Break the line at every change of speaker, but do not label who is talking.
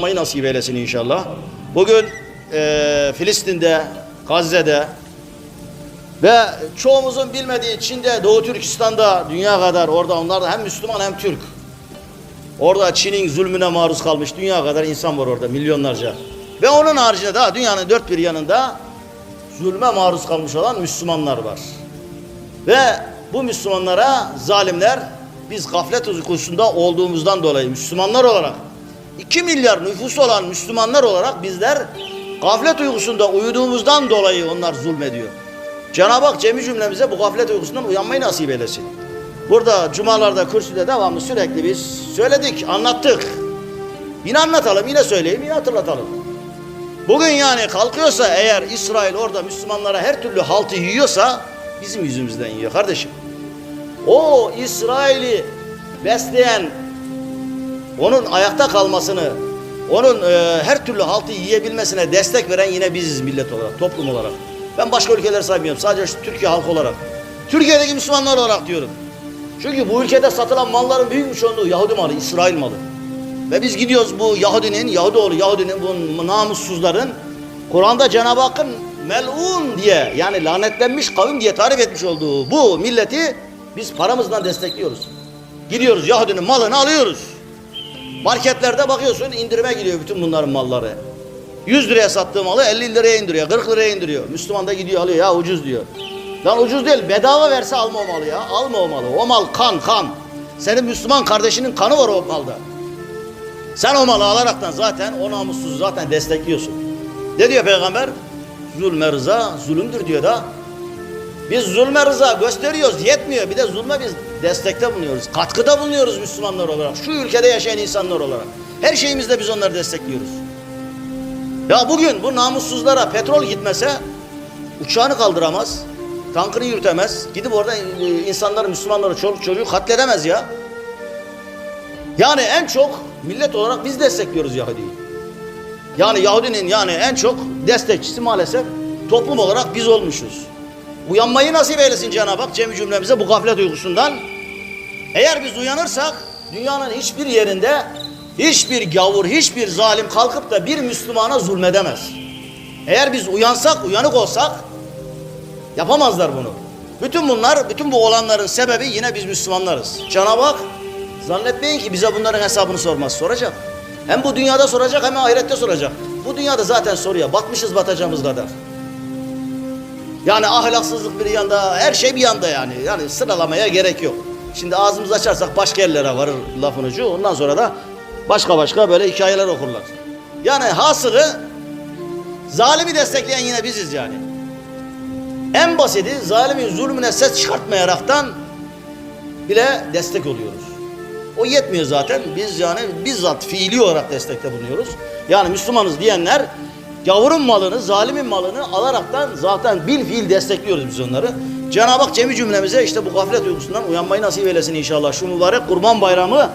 Uyanmayı nasip eylesin inşallah. Bugün eee, Filistin'de, Gazze'de ve çoğumuzun bilmediği Çin'de, Doğu Türkistan'da, dünya kadar orada onlar da hem Müslüman hem Türk. Orada Çin'in zulmüne maruz kalmış dünya kadar insan var orada milyonlarca. Ve onun haricinde daha dünyanın dört bir yanında zulme maruz kalmış olan Müslümanlar var. Ve bu Müslümanlara zalimler biz gaflet uykusunda olduğumuzdan dolayı Müslümanlar olarak 2 milyar nüfusu olan Müslümanlar olarak bizler gaflet uykusunda uyuduğumuzdan dolayı onlar zulmediyor. Cenab-ı Hak cemi cümlemize bu gaflet uykusundan uyanmayı nasip eylesin. Burada cumalarda, kürsüde devamlı sürekli biz söyledik, anlattık. Yine anlatalım, yine söyleyeyim, yine hatırlatalım. Bugün yani kalkıyorsa eğer İsrail orada Müslümanlara her türlü haltı yiyorsa bizim yüzümüzden yiyor kardeşim. O İsrail'i besleyen onun ayakta kalmasını, onun e, her türlü haltı yiyebilmesine destek veren yine biziz millet olarak, toplum olarak. Ben başka ülkeleri saymıyorum. Sadece şu Türkiye halkı olarak. Türkiye'deki Müslümanlar olarak diyorum. Çünkü bu ülkede satılan malların büyük bir çoğunluğu Yahudi malı, İsrail malı. Ve biz gidiyoruz bu Yahudinin, Yahudoğlu Yahudinin, bu namussuzların Kur'an'da Cenab-ı Hakk'ın melun diye yani lanetlenmiş kavim diye tarif etmiş olduğu bu milleti biz paramızla destekliyoruz. Gidiyoruz Yahudinin malını alıyoruz. Marketlerde bakıyorsun indirime gidiyor bütün bunların malları. 100 liraya sattığı malı 50 liraya indiriyor, 40 liraya indiriyor. Müslüman da gidiyor alıyor ya ucuz diyor. Lan ucuz değil bedava verse alma o malı ya. Alma o malı. O mal kan kan. Senin Müslüman kardeşinin kanı var o malda. Sen o malı alaraktan zaten o namussuzu zaten destekliyorsun. Ne diyor peygamber? Zulme rıza zulümdür diyor da. Biz zulme rıza gösteriyoruz yetmiyor. Bir de zulme biz destekte bulunuyoruz. Katkıda bulunuyoruz Müslümanlar olarak. Şu ülkede yaşayan insanlar olarak. Her şeyimizde biz onları destekliyoruz. Ya bugün bu namussuzlara petrol gitmese uçağını kaldıramaz. Tankını yürütemez. Gidip orada e, insanları, Müslümanları, çoluk çocuğu katledemez ya. Yani en çok millet olarak biz destekliyoruz Yahudi'yi. Yani Yahudinin yani en çok destekçisi maalesef toplum olarak biz olmuşuz. Uyanmayı nasip eylesin Cenab-ı Hak cemi cümlemize bu gaflet uykusundan. Eğer biz uyanırsak dünyanın hiçbir yerinde hiçbir gavur, hiçbir zalim kalkıp da bir Müslümana zulmedemez. Eğer biz uyansak, uyanık olsak yapamazlar bunu. Bütün bunlar, bütün bu olanların sebebi yine biz Müslümanlarız. Cenab-ı Hak zannetmeyin ki bize bunların hesabını sormaz. Soracak. Hem bu dünyada soracak hem ahirette soracak. Bu dünyada zaten soruyor. Batmışız batacağımız kadar. Yani ahlaksızlık bir yanda, her şey bir yanda yani. Yani sıralamaya gerek yok. Şimdi ağzımızı açarsak başka yerlere varır lafın ucu. Ondan sonra da başka başka böyle hikayeler okurlar. Yani hasılı zalimi destekleyen yine biziz yani. En basiti zalimin zulmüne ses çıkartmayaraktan bile destek oluyoruz. O yetmiyor zaten. Biz yani bizzat fiili olarak destekte bulunuyoruz. Yani Müslümanız diyenler gavurun malını, zalimin malını alaraktan zaten bil fiil destekliyoruz biz onları. Cenab-ı Hak cemi cümlemize işte bu gaflet uykusundan uyanmayı nasip eylesin inşallah. Şu mübarek kurban bayramı